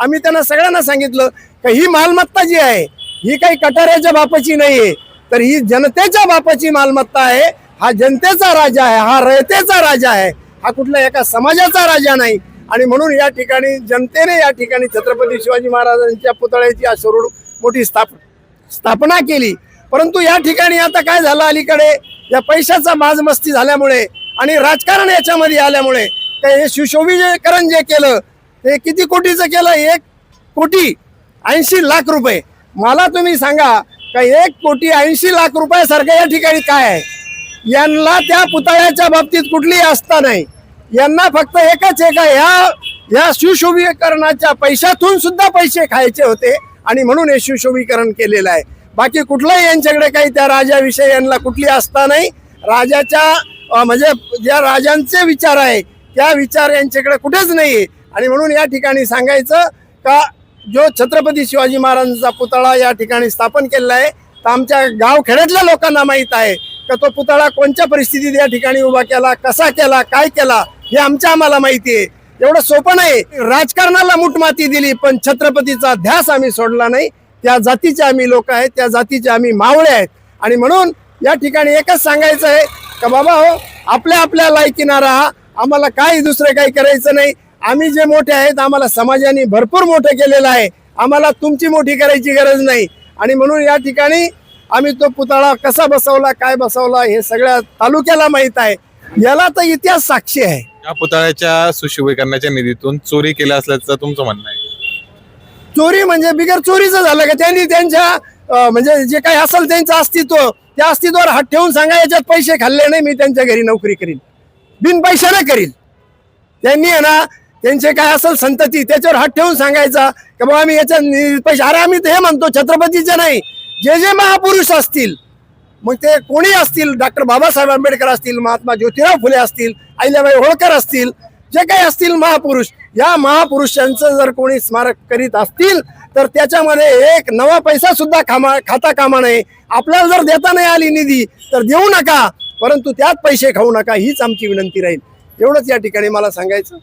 आम्ही त्यांना सगळ्यांना सांगितलं का ही मालमत्ता जी आहे ही काही कटाऱ्याच्या बापाची नाहीये. तर ही जनतेच्या बापाची मालमत्ता आहे. हा जनतेचा राजा आहे हा रयतेचा राजा आहे. हा कुठल्या एका समाजाचा राजा नाही. आणि म्हणून या ठिकाणी जनतेने या ठिकाणी छत्रपती शिवाजी महाराजांच्या पुतळ्याची अश्वरूढ मोठी स्थाप स्थापना केली. परंतु या ठिकाणी आता काय झालं अलीकडे? या पैशाचा माजमस्ती झाल्यामुळे आणि राजकारण याच्यामध्ये आल्यामुळे काय हे सुशोभीकरण जे केलं ते किती कोटीचं केलं? एक कोटी ऐंशी लाख रुपये. मला तुम्ही सांगा का एक कोटी ऐंशी लाख रुपयासारखं या ठिकाणी काय आहे? यांना त्या पुतळ्याच्या बाबतीत कुठलीही आस्था नाही. यांना फक्त एकच एक ह्या या सुशोभीकरणाच्या पैशातून सुद्धा पैसे खायचे होते आणि म्हणून हे सुशोभीकरण केलेलं आहे. बाकी कुठलंही यांच्याकडे काही त्या राजाविषयी यांना कुठली आस्था नाही. राजाच्या म्हणजे ज्या राजांचे विचार आहे त्या विचार यांच्याकडे कुठेच नाही आणि म्हणून या ठिकाणी सांगायचं का जो छत्रपती शिवाजी महाराजांचा पुतळा या ठिकाणी स्थापन केलेला आहे तर आमच्या गाव खेड्यातल्या लोकांना माहीत आहे का तो पुतळा कोणत्या परिस्थितीत या ठिकाणी उभा केला कसा केला काय केला हे आमच्या आम्हाला माहिती आहे. एवढं सोपं नाही. राजकारणाला मुठमाती दिली पण छत्रपतीचा ध्यास आम्ही सोडला नाही. त्या जातीचे आम्ही लोक आहेत त्या जातीचे आम्ही मावळे आहेत. आणि म्हणून या ठिकाणी एकच सांगायचं आहे का बाबा हो आपल्या आपल्या लायकीना राहा. आम्हाला काही दुसरं काही करायचं नाही. आम्ही जे मोठे आहेत आम्हाला समाजाने भरपूर मोठं केलेलं आहे. आम्हाला तुमची मोठी करायची गरज नाही. आणि म्हणून या ठिकाणी आम्ही तो पुतळा कसा बसवला काय बसवला हे सगळ्या तालुक्याला माहीत आहे. याला तर इतिहास साक्षी आहे. या पुतळ्याच्या सुशोभीकरणाच्या निधीतून चोरी केल्या असल्याचं तुमचं म्हणणं आहे. चोरी म्हणजे बिगर चोरीचं झालं का? त्यांनी त्यांच्या म्हणजे जे काही असेल त्यांचं अस्तित्व त्या अस्तित्वावर हात ठेवून सांगा याच्यात पैसे खाल्ले नाही मी त्यांच्या घरी नोकरी करीन. बिन पैशाने करील त्यांनी आहे ना त्यांचे काय असेल संतती? त्याच्यावर हात ठेवून सांगायचा की बाबा आम्ही याच्यात पैसे अरे आम्ही तर हे म्हणतो छत्रपतीचे नाही. जे जे महापुरुष असतील मग ते कोणी असतील? डॉक्टर बाबासाहेब आंबेडकर असतील महात्मा ज्योतिराव फुले असतील अहिल्याबाई होळकर असतील जे काही असतील महापुरुष या महापुरुषांचं जर कोणी स्मारक करीत असतील तर त्याच्यामध्ये एक नवा पैसा सुद्धा खामा खाता कामा नये. आपल्याला जर देता नाही आली निधी तर देऊ नका. परंतु त्यात पैसे खाऊ नका हीच आमची विनंती राहील. एवढंच या ठिकाणी मला सांगायचं.